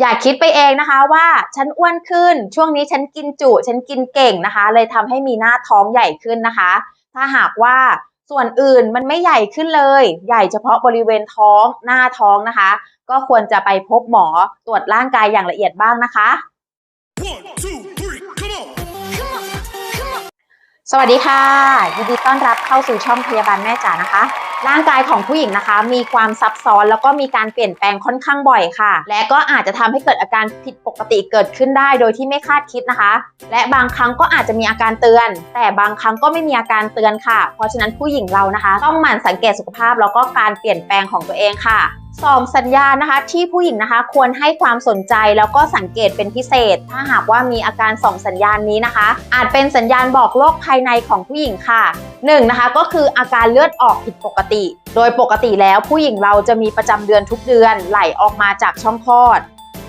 อย่าคิดไปเองนะคะว่าฉันอ้วนขึ้น ช่วงนี้ฉันกินจุ ฉันกินเก่งนะคะ เลยทำให้มีหน้าท้องใหญ่ขึ้นนะคะ ถ้าหากว่าส่วนอื่นมันไม่ใหญ่ขึ้นเลย ใหญ่เฉพาะบริเวณท้องหน้าท้องนะคะ ก็ควรจะไปพบหมอตรวจร่างกายอย่างละเอียดบ้างนะคะ สวัสดีค่ะ ยินดีต้อนรับเข้าสู่ช่องพยาบาลแม่จ๋านะคะ ร่างกายของผู้หญิงนะคะ มีความซับซ้อนแล้วก็มีการเปลี่ยนแปลงค่อนข้างบ่อยค่ะ และก็อาจจะทำให้เกิดอาการผิดปกติเกิดขึ้นได้โดยที่ไม่คาดคิดนะคะ และบางครั้งก็อาจจะมีอาการเตือน แต่บางครั้งก็ไม่มีอาการเตือนค่ะ เพราะฉะนั้นผู้หญิงเรานะคะ ต้องหมั่นสังเกตสุขภาพแล้วก็การเปลี่ยนแปลงของตัวเองค่ะ สองสัญญาณนะคะที่ผู้หญิงนะคะควรให้ความสนใจแล้วก็สังเกตเป็นพิเศษ ถ้าหากว่ามีอาการสองสัญญาณนี้นะคะ อาจเป็นสัญญาณบอกโรคภายในของผู้หญิงค่ะหนึ่งนะคะก็คืออาการเลือดออกผิดปกติ โดยปกติแล้วผู้หญิงเราจะมีประจำเดือนทุกเดือนไหลออกมาจากช่องคลอด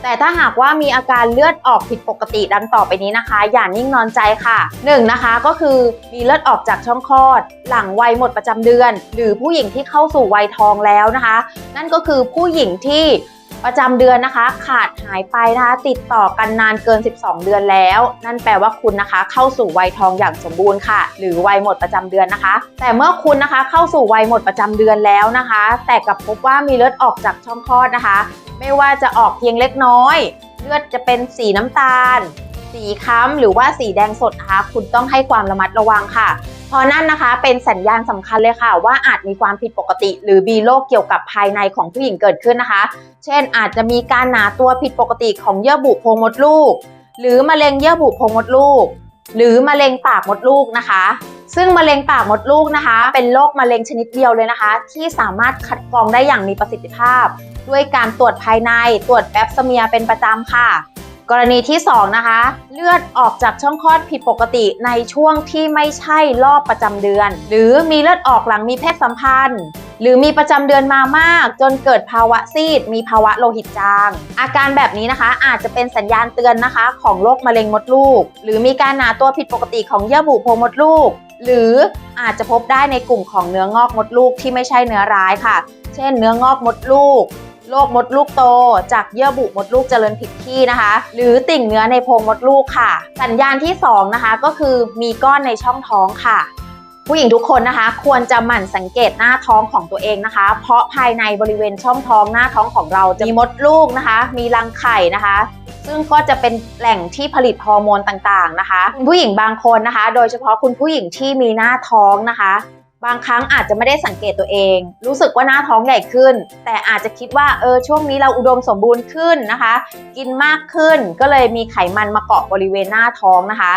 แต่ถ้าหากว่ามีอาการเลือดออกผิดปกติดังต่อไปนี้นะคะ อย่านิ่งนอนใจค่ะ1นงนะคะก็คือมีเลือดออกจากช่องคลอด หลังวัยหมดประจำเดือน หรือผู้หญิงที่เข้าสู่วัยทองแล้วนะคะ นั่นก็คือผู้หญิงที่ ประจำเดือนนะคะ ขาดหายไปนะคะ ติดต่อกันนานเกิน 12 เดือนแล้ว นั่นแปลว่าคุณนะคะ เข้าสู่วัยทองอย่างสมบูรณ์ค่ะ หรือวัยหมดประจำเดือนนะคะ แต่เมื่อคุณนะคะ เข้าสู่วัยหมดประจำเดือนแล้วนะคะ แต่กลับพบว่ามีเลือดออกจากช่องคลอดนะคะ ไม่ว่าจะออกเพียงเล็กน้อย เลือดจะเป็นสีน้ำตาล สีค้ำหรือว่าสีแดงสดนะคะ คุณต้องให้ความระมัดระวังค่ะ เพราะนั่นนะคะเป็นสัญญาณสำคัญเลยค่ะ ว่าอาจมีความผิดปกติ หรือมีโรคเกี่ยวกับภายในของผู้หญิงเกิดขึ้นนะคะ เช่น อาจจะมีการหนาตัวผิดปกติของเยื่อบุโพรงมดลูก หรือมะเร็งเยื่อบุโพรงมดลูก หรือมะเร็งปากมดลูกนะคะ ซึ่งมะเร็งปากมดลูกนะคะ เป็นโรคมะเร็งชนิดเดียวเลยนะคะ ที่สามารถคัดกรองได้อย่างมีประสิทธิภาพ ด้วยการตรวจภายในตรวจแป๊บสเมียเป็นประจำค่ะ กรณีที่2นะคะ เลือดออกจากช่องคลอดผิดปกติในช่วงที่ไม่ใช่รอบประจำเดือน หรือมีเลือดออกหลังมีเพศสัมพันธ์ หรือมีประจำเดือนมามาก จนเกิดภาวะซีด มีภาวะโลหิตจาง อาการแบบนี้นะคะ อาจจะเป็นสัญญาณเตือนนะคะ ของโรคมะเร็งมดลูก หรือมีการหนาตัวผิดปกติของเยื่อบุโพรงมดลูก หรืออาจจะพบได้ในกลุ่มของเนื้องอกมดลูกที่ไม่ใช่เนื้อร้ายค่ะ เช่น เนื้องอกมดลูก โรคมดลูกโต จากเยื่อบุมดลูกเจริญผิดที่นะคะ หรือติ่งเนื้อในโพรงมดลูกค่ะ สัญญาณที่สองนะคะก็คือมีก้อนในช่องท้องค่ะผู้หญิงทุกคนนะคะควรจะหมั่นสังเกตหน้าท้องของตัวเองนะคะ เพราะภายในบริเวณช่องท้องหน้าท้องของเราจะมีมดลูกนะคะ มีรังไข่นะคะ ซึ่งก็จะเป็นแหล่งที่ผลิตฮอร์โมนต่างๆนะคะคุณผู้หญิงบางคนนะคะ โดยเฉพาะคุณผู้หญิงที่มีหน้าท้องนะคะ บางครั้งอาจจะไม่ได้สังเกตตัวเอง รู้สึกว่าหน้าท้องใหญ่ขึ้น แต่อาจจะคิดว่าเออช่วงนี้เราอุดมสมบูรณ์ขึ้นนะคะ กินมากขึ้นก็เลยมีไขมันมาเกาะบริเวณหน้าท้องนะคะ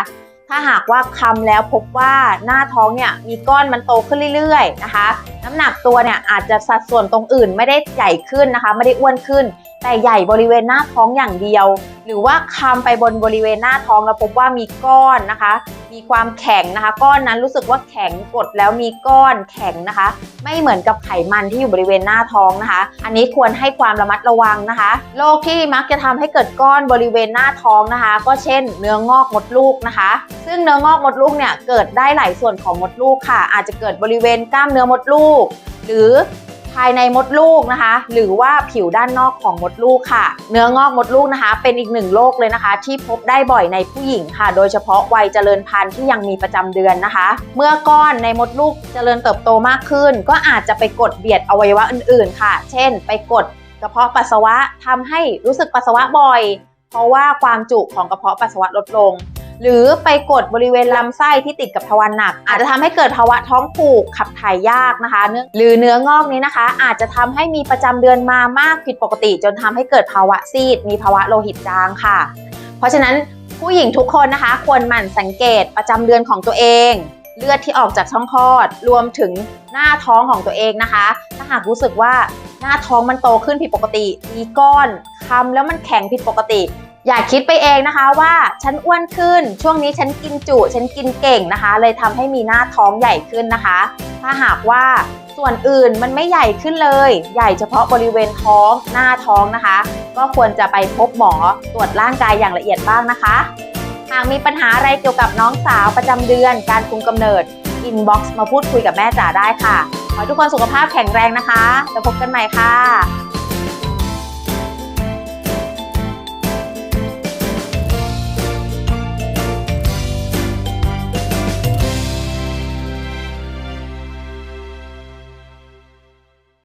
ถ้าหากว่าคำแล้วพบว่าหน้าท้องเนี่ยมีก้อนมันโตขึ้นเรื่อยๆนะคะ น้ำหนักตัวเนี่ยอาจจะสัดส่วนตรงอื่นไม่ได้ใหญ่ขึ้นนะคะ ไม่ได้อ้วนขึ้น แต่ใหญ่บริเวณหน้าท้องอย่างเดียว หรือว่าคำไปบนบริเวณหน้าท้องแล้วพบว่ามีก้อนนะคะ มีความแข็งนะคะ ก้อนนั้นรู้สึกว่าแข็งกดแล้วมีก้อนแข็งนะคะ ไม่เหมือนกับไขมันที่อยู่บริเวณหน้าท้องนะคะ อันนี้ควรให้ความระมัดระวังนะคะโรคที่มักจะทำให้เกิดก้อนบริเวณหน้าท้องนะคะ ก็เช่น เนื้องอกมดลูกนะคะ ซึ่งเนื้องอกมดลูกเนี่ยเกิดได้หลายส่วนของมดลูกค่ะ อาจจะเกิดบริเวณกล้ามเนื้อมดลูก หรือ ภายในมดลูกนะคะ หรือว่าผิวด้านนอกของมดลูกค่ะ เนื้องอกมดลูกนะคะ เป็นอีกหนึ่งโรคเลยนะคะ ที่พบได้บ่อยในผู้หญิงค่ะ โดยเฉพาะวัยเจริญพันธุ์ที่ยังมีประจำเดือนนะคะ เมื่อก้อนในมดลูกเจริญเติบโตมากขึ้น ก็อาจจะไปกดเบียดอวัยวะอื่นๆ ค่ะ เช่น ไปกดกระเพาะปัสสาวะทำให้รู้สึกปัสสาวะบ่อย เพราะว่าความจุของกระเพาะปัสสาวะลดลง หรือไปกดบริเวณลำไส้ที่ติดกับทวารหนัก อาจจะทำให้เกิดภาวะท้องผูกขับถ่ายยากนะคะเนื้อหรือเนื้องอกนี้นะคะ อาจจะทำให้มีประจำเดือนมามากผิดปกติ จนทำให้เกิดภาวะซีด มีภาวะโลหิตจางค่ะ เพราะฉะนั้นผู้หญิงทุกคนนะคะ ควรหมั่นสังเกตประจำเดือนของตัวเองเลือดที่ออกจากช่องคลอด รวมถึงหน้าท้องของตัวเองนะคะ ถ้าหากรู้สึกว่าหน้าท้องมันโตขึ้นผิดปกติ มีก้อนคำแล้วมันแข็งผิดปกติ อย่าคิดไปเองนะคะว่าฉันอ้วนขึ้น ช่วงนี้ฉันกินจุ ฉันกินเก่งนะคะ เลยทำให้มีหน้าท้องใหญ่ขึ้นนะคะ ถ้าหากว่าส่วนอื่นมันไม่ใหญ่ขึ้นเลย ใหญ่เฉพาะบริเวณท้องหน้าท้องนะคะ ก็ควรจะไปพบหมอตรวจร่างกายอย่างละเอียดบ้างนะคะ หากมีปัญหาอะไรเกี่ยวกับน้องสาวประจำเดือน การคุมกำเนิดอินบ็อกซ์มาพูดคุยกับแม่จ๋าได้ค่ะ ขอทุกคนสุขภาพแข็งแรงนะคะ แล้วพบกันใหม่ค่ะ